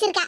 வச்சிருக்கா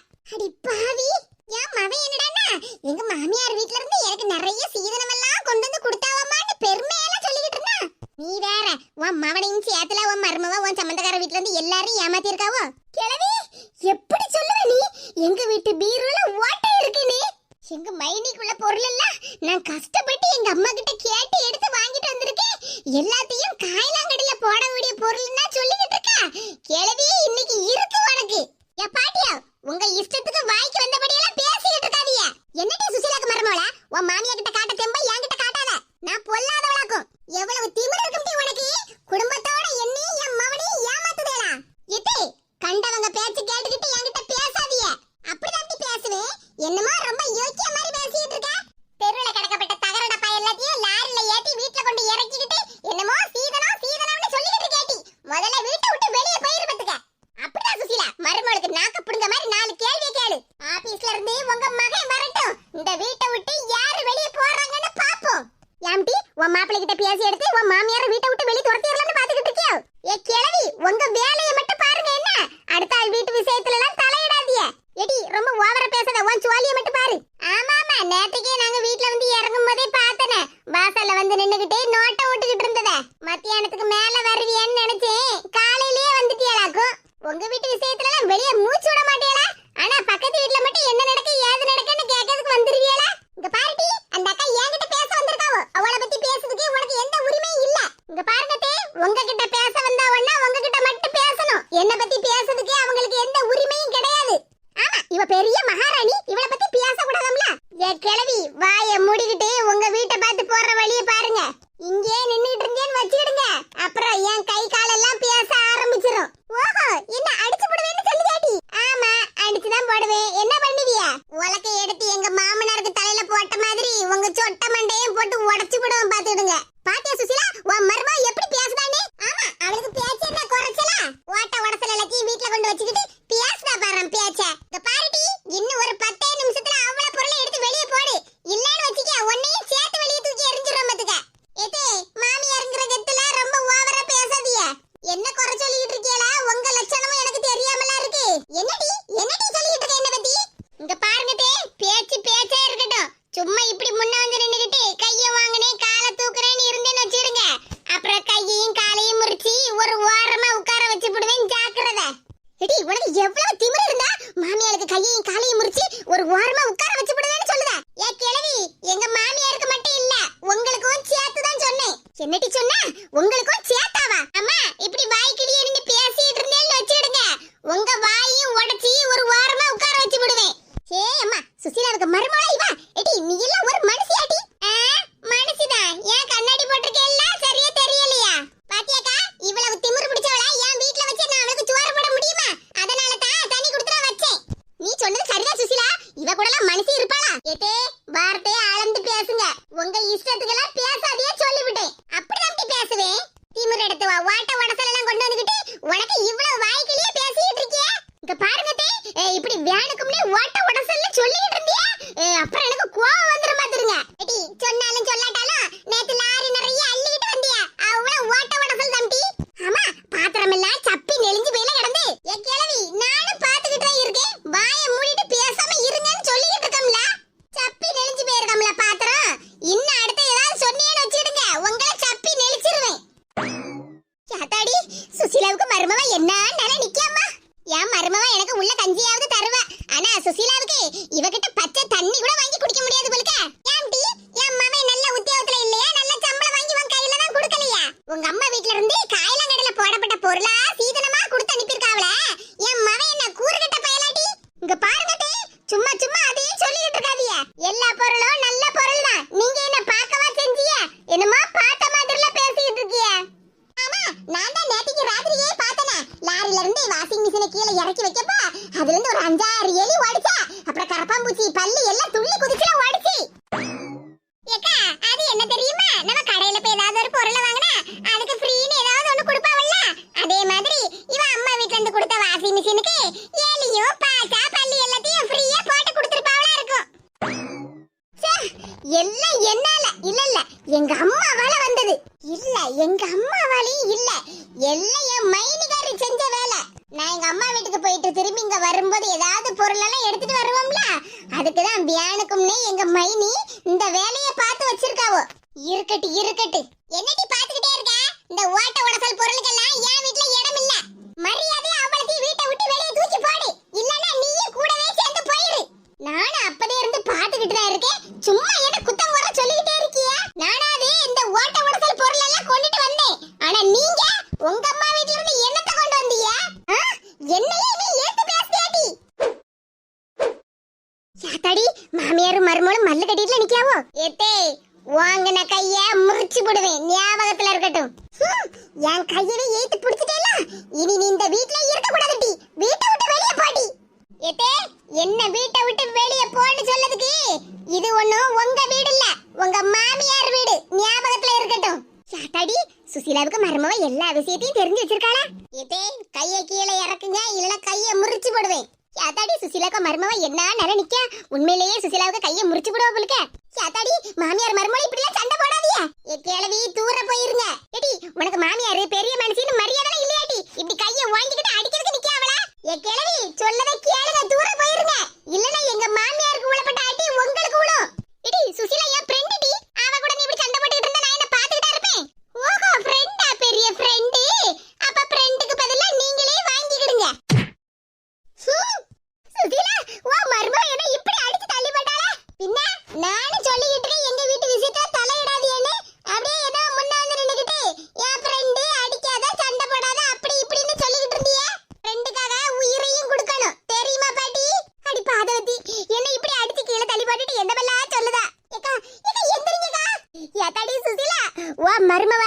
உங்க வீட்டு இறக்கி வைக்கப்பா அதுல இருந்து ஒரு அஞ்சாறு எலி ஓடி தெரிஞ்சு வச்சிருக்காளா? இதே கைய கீழே இறக்குங்க இல்லனா கைய முறிச்சு போடுவேன். அதாடி சுசீலாக்கு மருமவ என்ன நில நிக்க உண்மையிலேயே சுசிலாவுக்கு கைய முறிச்சு போடுவா போலுக்க. அதாடி மாமியார் மருமலை இப்படி எல்லாம் சண்டை போடாதீங்க. ஏ தூர போயிருங்க. ஏடி உனக்கு மாமியார் பெரிய மனுஷின்னு மரியாதை இல்லையாடி? இப்படி கைய வாங்கிக்கிட்டு அடிக்கிறதுக்கு நிக்காவளா? ஏ கேளவி சொல்லவே கேளுங்க தூர போயிருங்க. இல்லனா எங்க மாமியாருக்கு உளப்பட்ட அடி உங்களுக்கு விழும் ஏடி சுசிலா என் ஃப்ரெண்ட் டி. அவ கூட நீ இப்படி சண்டை போட்டுட்டு இருந்தா நான் என்ன பாத்துக்கிட்டா இருப்பேன்? ஓஹோ ஃப்ரெண்டா பெரிய ஃப்ரெண்டு ஃப்ரெண்டுக்கு பதிலா நீங்களே வாங்கிக்கிடுங்க. சுதிலா சுசீலா உன் மருமக என்ன இப்படி அடிச்சு தள்ளி போட்டாளா? பின்ன நானும் சொல்லிக்கிட்டு இருக்கேன் எங்க வீட்டு விஷயத்துல தலையிடாதீன்னு அப்படியே ஏதோ முன்ன வந்து நின்னுக்கிட்டு என் ஃப்ரெண்டு அடிக்காத சண்டை போடாத அப்படி இப்படின்னு சொல்லிக்கிட்டு இருந்தியே. ஃப்ரெண்டுக்காக உயிரையும் கொடுக்கணும். தெரியுமா பாட்டி? அடி பாதவதி என்ன இப்படி அடிச்சு கீழே தள்ளி போட்டுட்டு எந்த பல்லா சொல்லுதா? ஏக்கா ஏக்கா எந்திரிங்கக்கா. ஏத்தாடி சுசிலா உன் மருமவ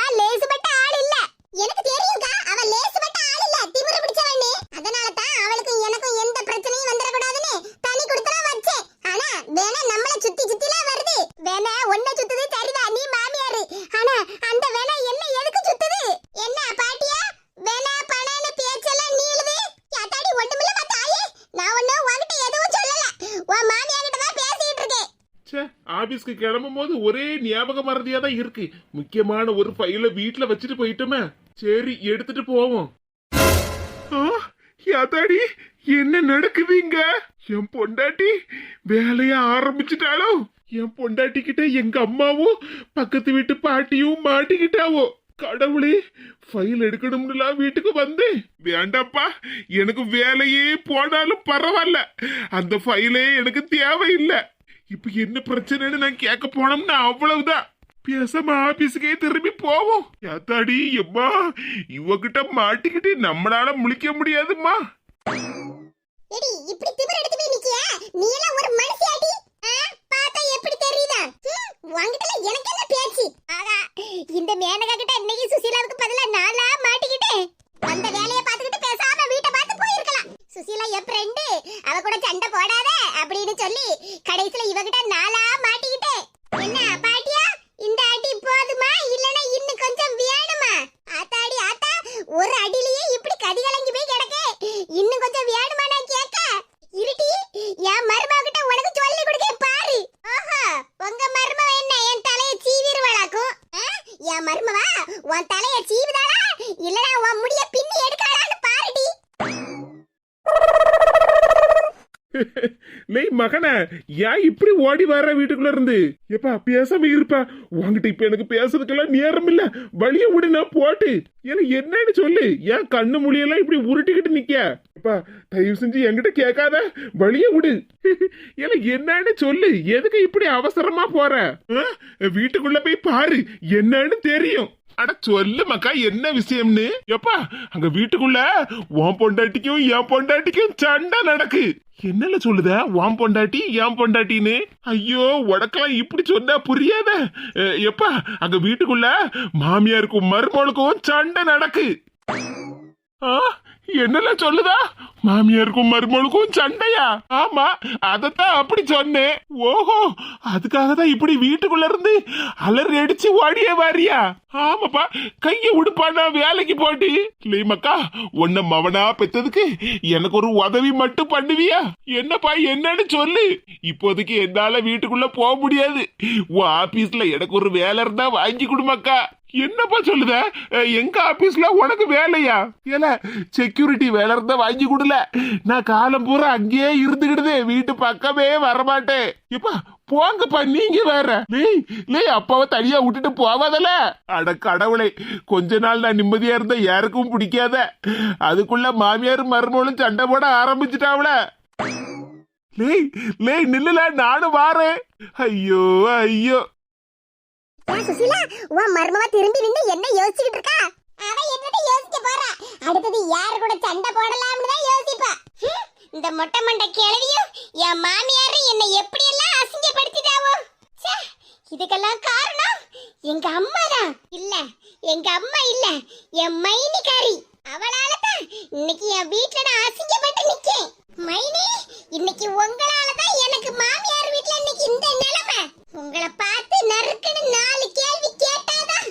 ஆபீஸ்க்கு கிளம்பும் போது ஒரே ஞாபக மறதியா தான் இருக்கு. முக்கியமான ஒரு ஃபைல வீட்டுல வச்சுட்டு போயிட்டோமே. சரி எடுத்துட்டு போவோம். யாத்தாடி என்ன நடக்குதுங்க? என் பொண்டாட்டி வேலைய ஆரம்பிச்சிட்டாளோ? என் பொண்டாட்டி கிட்ட எங்க அம்மாவும் பக்கத்து வீட்டு பாட்டியும் மாட்டிக்கிட்டாவோ? கடவுளே ஃபைல் எடுக்கணும்னுலாம் வீட்டுக்கு வந்தேன். வேண்டாப்பா எனக்கு வேலையே போனாலும் பரவாயில்ல. அந்த ஃபைலே எனக்கு தேவையில்லை. இப்ப என்ன பிரச்சனைன்னு நான் கேட்க போனோம்னா அவ்வளவுதான். பேசாம ஆபீஸுக்கே திரும்பி போவோம். யாத்தாடி எம்மா இவகிட்ட மாட்டிக்கிட்டு நம்மளால முழிக்க முடியாதும்மா. எடி இப்படி திமிர் எடுத்து போய் நிக்கியா? நீ எல்லாம் ஒரு மனுஷியாடி. பார்த்தா எப்படி தெரியுதா? ஹம், உன்கிட்ட எனக்கு என்ன பேச்சு? ஆகா இந்த மேனகா கிட்ட இன்னைக்கு சுசீலாவுக்கு பதிலா நாளா மாட்டிக்கிட்டேன் அந்த வேலைய பார்த்துக்கிட்டு பேசாம வீட்டை பார்த்து போயிருக்கலாம் சுசீலா என் ஃப்ரெண்டு அவ கூட சண்டை போடாத அப்படின்னு சொல்லி கடைசியில இவகிட்ட நாளா மாட்டிக்கிட்டேன் என்ன பாட்டியா இந்த அடி போதுமா இல்லனா இன்னும் கொஞ்சம் வேணுமா ஆத்தாடி ஆத்தா ஒரு அடியிலேயே இப்படி கதி கலங்கி போய் கிடக்கு இன்னும் கொஞ்சம் வேணுமா நான் கேட்க இருட்டி என் மருமகிட்ட உனக்கு சொல்லி கொடுக்க பாரு ஓஹோ உங்க மருமவ என்ன என் தலைய சீவிருவாளாக்கும் ஆ? என் மருமவா உன் தலைய சீவுதாளா இல்லனா உன் முடிய பின்னி எடுக்கலான்னு பாருடி லேய் மகனே ஏன் இப்படி ஓடி வர வீட்டுக்குள்ள இருந்து? எப்பா பேசாம இருப்பா. உன்கிட்ட இப்ப எனக்கு பேசுறதுக்கெல்லாம் நேரம் இல்ல. வழிய விடு நான் போட்டு. எனக்கு என்னன்னு சொல்லு. ஏன் கண்ணு மொழியெல்லாம் இப்படி உருட்டிக்கிட்டு நிக்க எப்பா தயவு செஞ்சு என்கிட்ட கேட்காத. வழிய விடு. எனக்கு என்னன்னு சொல்லு. எதுக்கு இப்படி அவசரமா போற? ஆ? வீட்டுக்குள்ள போய் பாரு. என்னன்னு தெரியும். அட சொல்லு மக்கா என்ன விஷயம்னு? எப்பா அங்க வீட்டுக்குள்ள உன் பொண்டாட்டிக்கும் என் பொண்டாட்டிக்கும் சண்டை நடக்கு. என்னல சொல்லுத? வாம் பொண்டாட்டி ஏன் பொண்டாட்டின்னு. ஐயோ உடக்கலாம் இப்படி சொன்னா புரியாத. எப்பா அங்க வீட்டுக்குள்ள மாமியாருக்கும் மருமகளுக்கும் சண்டை நடக்கு. என்னெல்லாம் சொல்லுதா? மாமியாருக்கும் மருமகளுக்கும் சண்டையா? ஆமா அதத்தான் அப்படி சொன்னேன். ஓஹோ அதுக்காக தான் இப்படி வீட்டுக்குள்ள இருந்து அலறி அடிச்சு ஓடியே வாரியா? ஆமாப்பா கைய உடுப்பானா வேலைக்கு போட்டி. லீமக்கா உன்ன மவனா பெத்ததுக்கு எனக்கு ஒரு உதவி மட்டும் பண்ணுவியா? என்னப்பா என்னன்னு சொல்லு. இப்போதைக்கு என்னால வீட்டுக்குள்ள போக முடியாது. உன் ஆபீஸ்ல எனக்கு ஒரு வேலை இருந்தா வாங்கி கொடுமாக்கா. என்னப்பா சொல்லுத? எங்க ஆபீஸ்ல உனக்கு வேலையா? ஏல செக்யூரிட்டி வேலை இருந்தா வாங்கி கொடுல. நான் காலம் பூரா அங்கேயே இருந்துக்கிடுது வீட்டு பக்கமே வரமாட்டேன். இப்பா போங்கப்பா நீங்க வேற. லேய் லேய் அப்பாவை தனியா விட்டுட்டு போவாதல. அட கடவுளை கொஞ்ச நாள் நான் நிம்மதியா இருந்த யாருக்கும் பிடிக்காத. அதுக்குள்ள மாமியார் மருமகளும் சண்டை போட ஆரம்பிச்சுட்டாவல லேய் லேய் நில்லுல நானும் வாரேன். ஐயோ ஐயோ. சுசிலா உன் மர்மமா திரும்பி நின்னு என்ன யோசிச்சுட்டு இருக்கா? அவ என்னது யோசிக்க போறா? அடுத்தது யாரு கூட சண்டை போடலாம்னு தான் யோசிப்பா. இந்த மொட்டை மண்டை கிழவியும் என் மாமியாரு என்னை எப்படி எல்லாம் அசிங்கப்படுத்திட்டாவோ இதுக்கெல்லாம் காரணம் எங்க அம்மா தான். இல்ல எங்க அம்மா இல்ல என் மைனிகாரி அவளால தான் இன்னைக்கு என் வீட்ல நான் அசிங்கப்பட்டு நிக்கேன். மைனி இன்னைக்கு உங்களால தான் எனக்கு மாமியார் வீட்ல இன்னைக்கு இந்த நிலைமை. உங்களை பார்த்து நறுக்குன்னு நாலு கேள்வி கேட்டாதான்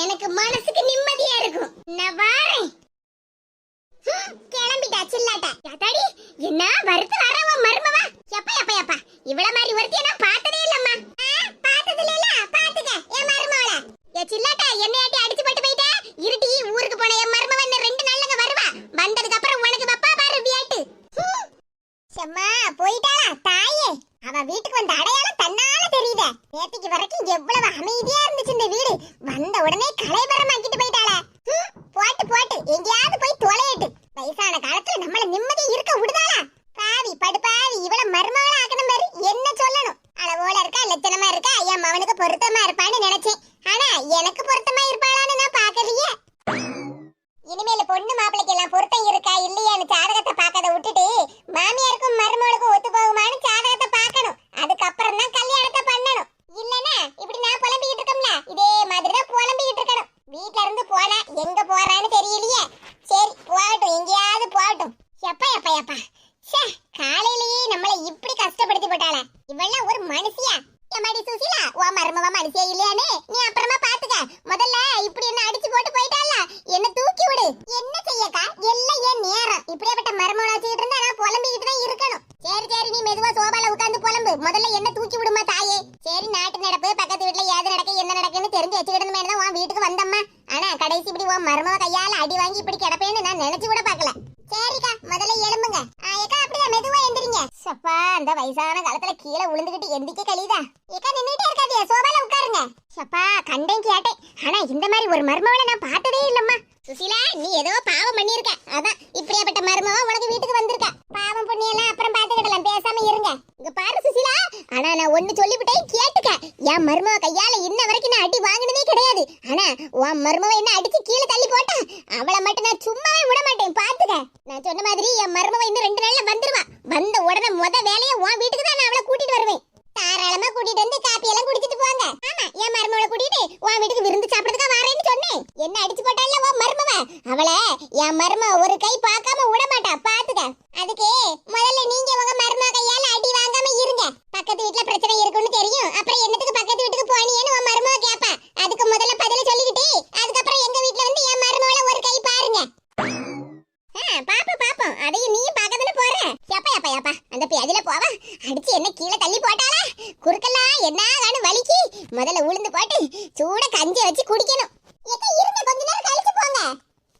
எனக்கு மனசுக்கு நிம்மதியா இருக்கும். நான் வாரேன். கிளம்பிட்டா சில்லாட்டா. யாத்தாடி என்ன வருத்து வரவா மருமவா? எப்ப எப்ப எப்ப? இவள மாதிரி ஒருத்திய நான் பார்த்ததே இல்லம்மா. பார்த்ததுல இல்ல பாத்துக்க என் மருமவள. ஏ சில்லாட்டா என்னையாட்டி அடிச்சு போட்டு போயிட்ட இருட்டி ஊருக்கு போன என் மருமவ இன்னும் ரெண்டு நாள்லங்க வருவா வந்ததுக்கு அப்புறம் உனக்கு வப்பா பாரு வியாட்டு ஹம். செம்மா போயிட்டாளா தாயே அவ வீட்டுக்கு வந்த அடையாளம் தன்னால தெரியுதே நேத்திக்கு வரைக்கும் எவ்வளவு அமைதியா இருந்துச்சு இந்த வீடு வந்த உடனே கலைபரமாக்கிட்டு போயிட்டாளே ஹம், போட்டு போட்டு எங்கேயாவது போய் தொலையட்டு வயசான காலத்துல நம்மள நிம்மதி இருக்க விடுதாளா பாவி படுபாவி இவள மருமகள ஆக்கணும் பாரு என்ன சொல்லணும் அளவோல இருக்கா லட்சணமா இருக்கா என் மவனுக்கு பொருத்தமா இருப்பான்னு நினைச்சேன் ஆனா எனக்கு பொருத்தமா இருப்பாளான்னு நான் பாக்கலையே இனிமேல பொண்ணு மாப்பிளைக்கு எல்லாம் பொருத்தம் இருக்கா இல்லையான்னு ஜாதகத்தை பார்க்கறத விட்டுட்டு மாமியாருக்கும் மருமகளுக்கும் ஒத்து போகுமான்னு ஜாதகத்தை பார்க்கணும் அதுக்கப்புறம் தான் கல்யாணத்தை பண்ணணும் இல்லனா இப்படி நான் புலம்பிக்கிட்டு இருக்கோம்ல இதே மாதிரி தான் புலம்பிக்கிட்டு இருக்கணும் வீட்ல இருந்து போனா எங்க போறான்னு தெரியலையே சரி போகட்டும் எங்கேயாவது போகட்டும் எப்பா எப்பா எப்பா ச்சே காலையிலேயே நம்மளை இப்படி கஷ்டப்படுத்தி போட்டாளே இவெல்லாம் ஒரு மனுஷியா எம்மாடி சுசிலா உன் மருமவ மனுஷியா இல்லையானே நீ அப்புறமா பாத்துக்க முதல்ல இப்படி என்ன அடிச்சு போட்டு போயிட்டால என்ன தூக்கி விடு என்ன செய்யக்கா எல்லாம் என் நேரம் இப்படியாப்பட்ட மருமவள வச்சுக்கிட்டு இருந்தா நான் புலம்பிக்கிட்டு தான் இருக்கணும் சரி சரி நீ மெதுவா சோபால உட்கார்ந்து புலம்பு முதல்ல என்ன தூக்கி விடுமா தாயே சரி நாட்டு நடப்பு பக்கத்து வீட்டுல ஏது நடக்கு என்ன நடக்குன்னு தெரிஞ்சு வச்சுக்கிட்டு தான் உன் வீட்டுக்கு வந்தம்மா ஆனா கடைசி இப்படி உன் மருமவ கையால அடி வாங்கி இப்படி கிடப்பேன்னு நான் நினைச்சு கூட பார்க்கல சரிக்கா முதல்ல எழும்புங்க ஆ, ஏக்கா அப்படியே மெதுவா எந்திரிங்க சப்பா அந்த வயசான காலத்துல கீழே விழுந்துகிட்டு எந்திக்க கழிதா ஏக்கா நின்னுட்டே இருக்காதியா சோபால உட்காருங்க சப்பா கண்டேன் கேட்டேன் ஆனா இந்த மாதிரி ஒரு மருமவளை நான் பார்த்ததே இல்லம்மா. சுசிலா நீ ஏதோ பாவம் பண்ணிருக்க அதான் இப்படியாப்பட்ட மருமவ உனக்கு வீட்டுக்கு வந்திருக்க. பாவம் புண்ணியெல்லாம் அப்புறம் பாத்துக்கிடலாம் பேசாம இருங்க. இங்க பாரு சுசிலா. ஆனா நான் ஒண்ணு சொல்லிவிட்டேன் கேட்டுக்க. என் மருமவ கையால இன்ன வரைக்கும் நான் அடி வாங்கினதே கிடையாது. ஆனா உன் மருமவ என்ன அடிச்சு கீழே தள்ளி போட்டா அவளை மட்டும் நான் சும்மாவே விட மாட்டேன். பாத்துக்க நான் சொன்ன மாதிரி என் மருமவ இன்னும் ரெண்டு நாள்ல வந்துருவா. வந்த உடனே முத வேலையை உன் வீட்டுக்கு தான் நான் அவளை கூட்டிட்டு வருவேன். தாராளமா கூட்டிட்டு வந்து காப்பி எல்லாம் குடிச்சிட்டு போங்க. ஆமா என் மருமவளை கூட்டிட்டு உன் வீட்டுக்கு விருந்து சாப்பிடறதுக்கு வரேன்னு சொன்னேன். என்ன அடிச்சு போட்டால உன் மருமவ? அவளை என் மருமவ ஒரு கை பார்க்காம விட மாட்டா. பாத்துக்க. அதுக்கு முதல்ல நீங்க உங்க மருமவ கையால அடி வாங்காம இருங்க. பக்கத்து வீட்டுல பிரச்சனை இருக்குன்னு தெரியும். அப்புறம் என்னத்துக்கு பக்கத்து வீட்டுக்கு போனியேன்னு உன் மருமவ கேப்பா. அதுக்கு முதல்ல பதில சொல்லிக்கிட்டு அதுக்கப்புறம் எங்க வீட்ல வந்து என் மருமவளை ஒரு கை பாருங்க ஆ, பாப்போம் பாப்போம் அதையும் நீயும் பார்க்கதானே போற எப்பா எப்பா எப்பா அந்த பேதில போவா அடிச்சு என்ன கீழே தள்ளி போட்டாளா குறுக்கெல்லாம் என்ன காணு வலிக்கு முதல்ல உளுந்து போட்டு சூட கஞ்சி வச்சு குடிக்கணும் ஏக்கா இருங்க கொஞ்ச நேரம் கழிச்சு போங்க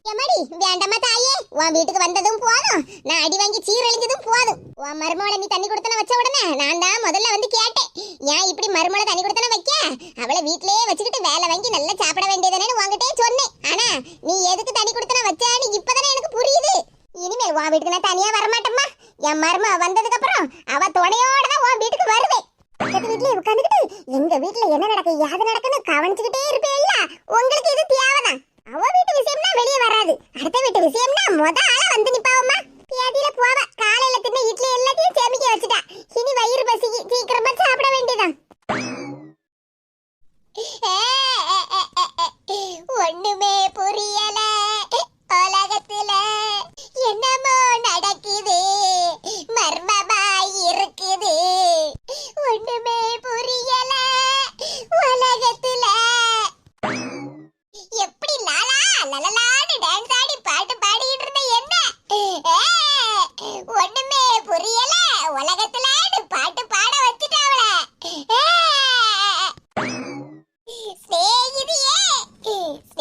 எம்மாடி வேண்டாமா தாயே உன் வீட்டுக்கு வந்ததும் போதும் நான் அடி வாங்கி சீரழிஞ்சதும் போதும் உன் மருமகளை நீ தண்ணி கொடுத்தன வச்ச உடனே நான் தான் முதல்ல வந்து கேட்டேன் ஏன் இப்படி மருமகளை தண்ணி கொடுத்தன வைக்க அவளை வீட்லயே வச்சுக்கிட்டு வேலை வாங்கி நல்லா சாப்பிட வேண்டியதானே உன்கிட்டே சொன்னேன் ஆனா நீ எதுக்கு தண்ணி கொடுத்தன வச்சான்னு இப்பதானே எனக்கு புரியுது இனிமேல் உன் வீட்டுக்கு நான் தனியா வரமாட்டேம்மா என் மரும வந்ததுக்கு அப்புறம் அவ துணையோட தான் உன் வீட்டுக்கு வருவேன் பக்கத்து வீட்லயே உட்காந்துக்கிட்டு எங்க வீட்ல என்ன நடக்கு யாது நடக்குன்னு கவனிச்சுக்கிட்டே இருப்பேல்ல உங்களுக்கு இது தேவைதான் அவ வீட்டு விஷயம்னா வெளியே வராது அடுத்த வீட்டு விஷயம்னா முத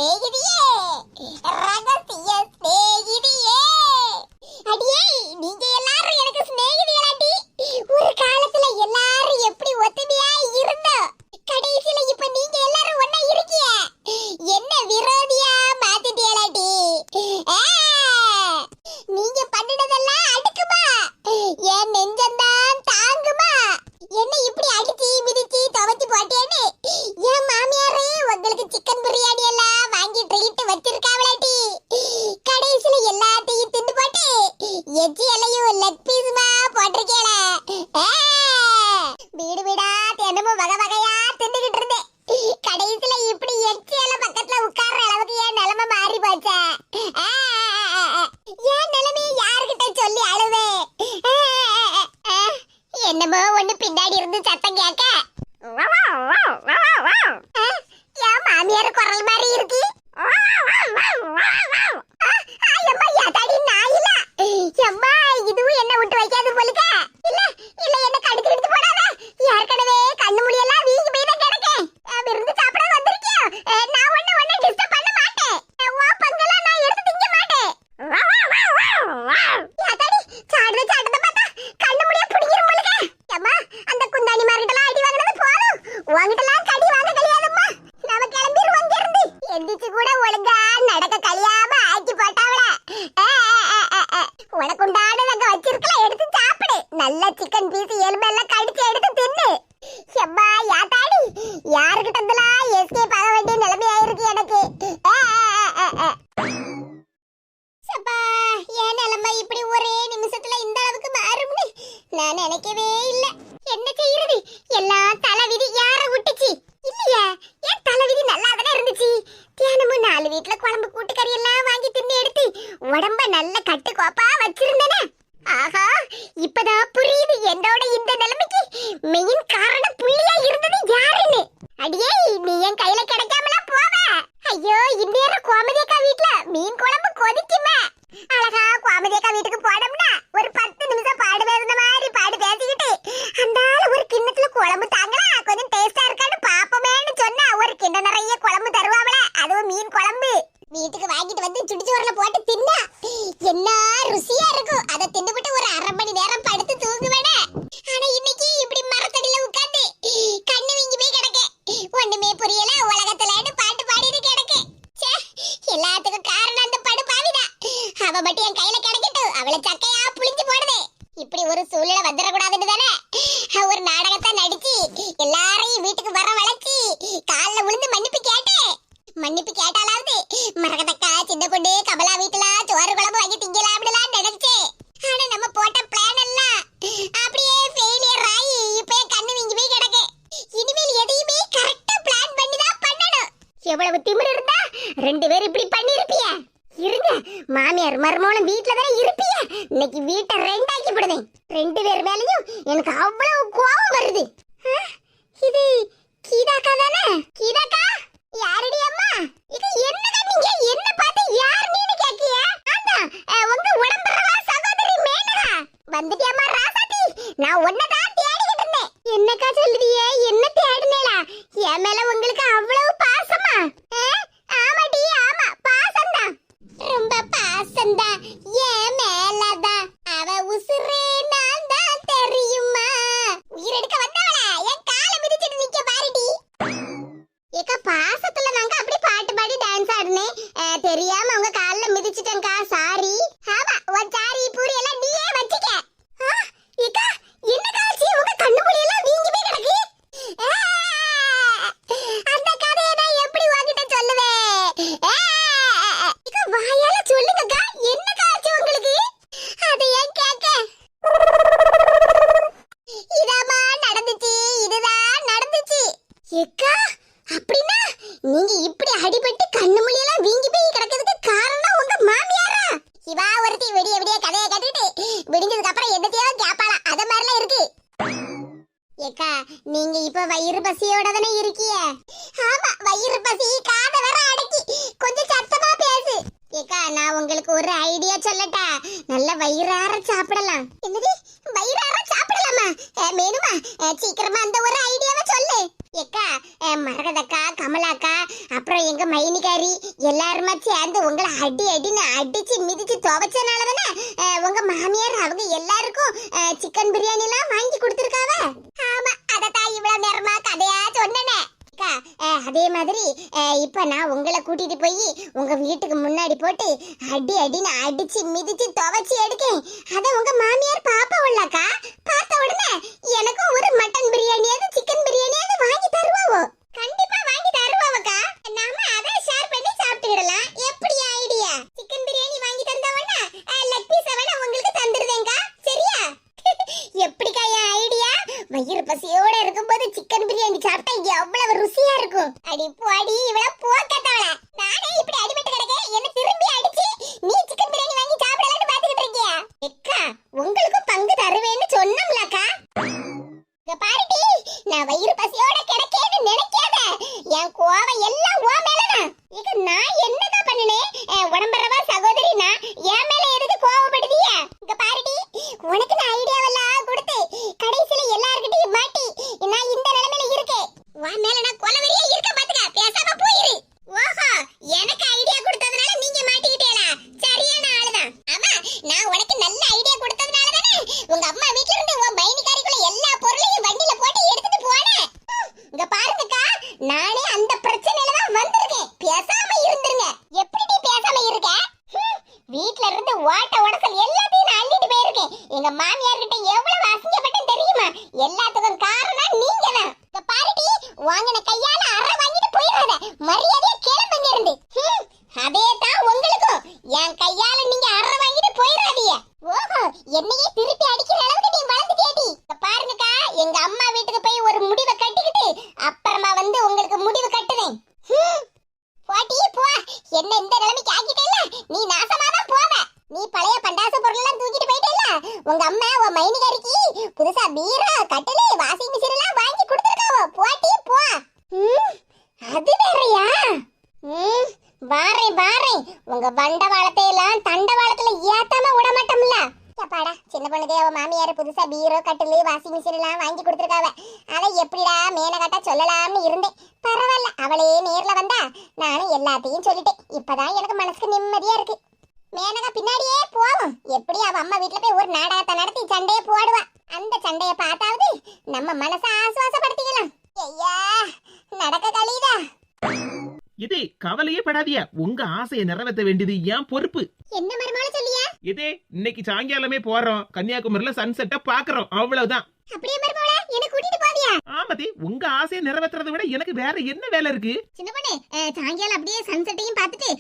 ಹೇಗಿದೆ நீ என் கையில கிடைக்காமலாம் போவ? ஐயோ இந்தியர் கோமதிக்கா வீட்ல மீன் குழம்பு திருப்பி கேட்டா ஒருவேளை உங்களுக்கு அவ அக்கா அப்படின்னா நீங்க இப்படி அடிபட்டு கண்ணு மொழியெல்லாம் வீங்கி போய் கிடக்கிறதுக்கு காரணம் உங்க மாமியாரா? இவா ஒருத்தி விடிய விடிய கதையை கட்டிட்டு விடிஞ்சதுக்கு அப்புறம் என்னத்தையோ கேப்பாளா? அத மாதிரிலாம் இருக்கு. ஏக்கா நீங்க இப்ப வயிறு பசியோட அதே மாதிரி இப்போ நான் உங்களை கூட்டிட்டு போய் உங்க வீட்டுக்கு முன்னாடி போட்டு அடி அடின்னு அடிச்சு மிதிச்சு துவைச்சி எடுக்கேன் அதை உங்க மாமியார் பாப்பா பாப்பாவுள்ளக்கா பார்த்த உடனே எனக்கும் ஒரு மட்டன் பிரியாணியாவது சிக்கன் பிரியாணியாவது வாங்கி தருவாவோ? கண்டிப்பா வாங்கி தருவாவக்கா. நாம அதை ஷேர் பண்ணி சாப்பிட்டுக்கிடலாம். வயிறு பசியோட இருக்கும்போது சிக்கன் பிரியாணி சாப்பிட்டா எவ்வளவு ருசியா இருக்கும். அடி போடி இவ்வளவு போக்கத்தால நானே இப்படி அடிபட்டு கிடக்கேன். என்ன திரும்பி அடிச்சு நீ சிக்கன் பிரியாணி வாங்கி சாப்பிடலாம்னு பாத்துட்டு இருக்கியா? அக்கா உங்களுக்கும் பங்கு தருவேன்னு சொன்னோம்லக்கா. பாருடி நான் வயிறு பசியோட கிடக்கேன்னு நினைக்காத. என் கோவம் எல்லாம் ஓ மேல வாங்கின கையால அரை வாங்கிட்டு போயிடாத மரியாதையா கிளம்புங்க இருந்து ஹம், அதே தான் உங்களுக்கும் என் கையால நீங்க அரை வாங்கிட்டு போயிடாதீங்க ஓஹோ என்னையே திருப்பி அடிக்கிற அளவுக்கு நீ வளர்ந்து கேட்டி இங்க பாருங்கக்கா எங்க அம்மா வீட்டுக்கு போய் ஒரு முடிவை கட்டிக்கிட்டு அப்புறமா வந்து உங்களுக்கு முடிவு கட்டுவேன் ஹம், போட்டி போ என்ன இந்த நிலைமைக்கு ஆக்கிட்டேல நீ நாசமா தான் போவ நீ பழைய பண்டாசு பொருள் எல்லாம் தூக்கிட்டு போயிட்டேல உங்க அம்மா உன் மைனிகாரிக்கு புதுசா பீரோ கட்டிலு வாஷிங் மிஷின் எல்லாம் வாங்கி கொடுத்துருக்காவோ போட்டி போ ம், அது வேறயா ம், வாரேன் வாரேன் உங்க வண்டவாளத்தை எல்லாம் தண்டவாளத்துல ஏத்தாம விட மாட்டோம்ல. பாடா சின்ன பொண்ணுக்கு அவ மாமியார் புதுசா பீரோ கட்டிலு வாஷிங் மிஷின் எல்லாம் வாங்கி கொடுத்துருக்காவ. அதை எப்படிடா மேனகாட்டா சொல்லலாம்னு இருந்தேன். பரவாயில்ல அவளே நேர்ல வந்தா நானும் எல்லாத்தையும் சொல்லிட்டேன். இப்பதான் எனக்கு மனசுக்கு நிம்மதியா இருக்கு மேனகா பின்னாடியே போவோம் எப்படி அவ அம்மா வீட்ல போய் ஒரு நாடகத்தை நடத்தி சண்டையை போடுவா அந்த சண்டைய பார்த்தாவது நம்ம மனசை ஆசுவாசப்படுத்திக்கலாம் ஐயா நடக்க கழியுதா இதே படாதிய உங்க ஆசையை நிறைவேற்ற வேண்டியது ஏன் பொறுப்பு. என்ன மருமாள சொல்லியா? இதே இன்னைக்கு சாயங்காலமே போறோம். கன்னியாகுமரியில சன்செட்டை பாக்குறோம் அவ்வளவுதான். அப்படியே மருமாள என்ன கூட்டிட்டு போவியா ஆமாதி உங்க ஆசையை நிறைவேற்றுறதை விட எனக்கு வேற என்ன வேலை இருக்கு? சின்ன பொண்ணு சாயங்காலம் அப்படியே சன்செட்டையும் பார்த்துட்டு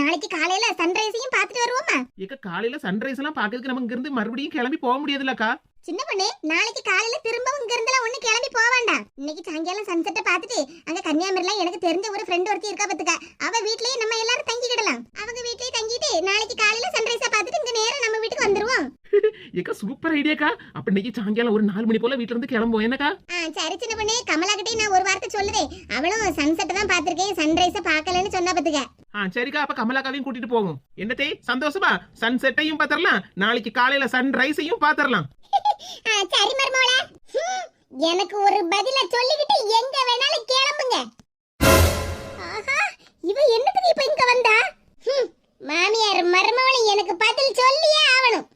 நாளைக்கு காலையில சன்ரைஸையும் பார்த்துட்டு வருவோமா? இக்க காலையில சன்ரைஸ் எல்லாம் பாக்கிறதுக்கு நம்ம இங்க இருந்து மறுபடியும் கிளம்பி போக முடியாதுல்லக்கா. சின்ன பொண்ணு நாளைக்கு காலையில திரும்பவும் இங்க இருந்தெல்லாம் ஒண்ணு கிளம்பி போக வேண்டாம். இன்னைக்கு சாயங்காலம் சன்செட்டை பார்த்துட்டு அங்க கன்னியாகுமரியில எனக்கு தெரிஞ்ச ஒரு ஃப்ரெண்ட் ஒருத்தி இருக்கா பாத்துக்க அவ வீட்லயே நம்ம எல்லாரும் தங்கிக்கிடலாம். அவங்க வீட்லயே தங்கிட்டு நாளைக்கு காலையில சன்ரைஸா பார்த்துட்டு இங்க நேரா நம்ம வீட்டுக்கு வந்துருவோம். ஏக்கா சூப்பர் ஐடியாக்கா அப்ப இன்னைக்கு சாயங்காலம் ஒரு நாலு மணி போல வீட்ல இருந்து கிளம்புவோம். என்னக்கா? சரி சின்ன பொண்ணு கமலா கிட்டே நான் ஒரு வார்த்தை சொல்லுதே. அவளும் சன்செட் தான் பார்த்திருக்கேன். சன்ரைஸ பார்க்கலன்னு சொன்னா பாத்துக்க ஆ சரிக்கா அப்ப கமலாக்காவையும் கூட்டிட்டு போவோம். என்னத்தே சந்தோஷமா? சன் செட்டையும் பாத்திரலாம். நாளைக்கு காலையில சன்ரைஸையும் பாத்திரலாம். ஆ, சரி மருமோளே எனக்கு ஒரு பதில சொல்லிக்கிட்டு எங்க வேணாலும் கிளம்புங்க. ஆஹா இவ என்னத்துக்கு இப்ப இங்க வந்தா? மாமியார் மருமவளை எனக்கு பதில் சொல்லியே ஆவணும்